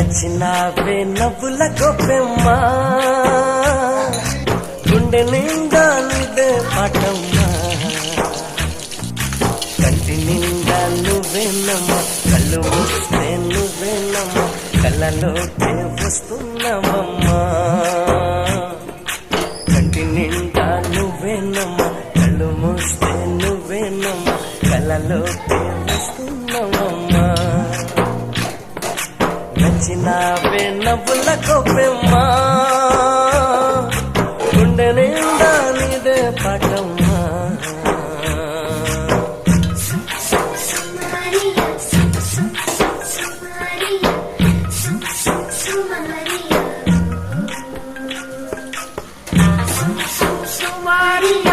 నచ్చినావే నవ్వుల గొప్పెమ్మా. గుండె నిండా నిదే పాటమ్మా కంటి నిండా నువ్వేనమ్మా కళ్ళు వస్తే నువ్వేనమ్మా కళ్ళలోకే వస్తున్నావమ్మా కంటి నిండా నువ్వేనమ్మా కళ్ళు మూస్తే నువ్వేనమ్మా కళ్ళలోకే వస్తు చిన్నావే నవ్వుల కొప్పెమ్మా గుండె నిండా నీదే పటమ్మా Somebody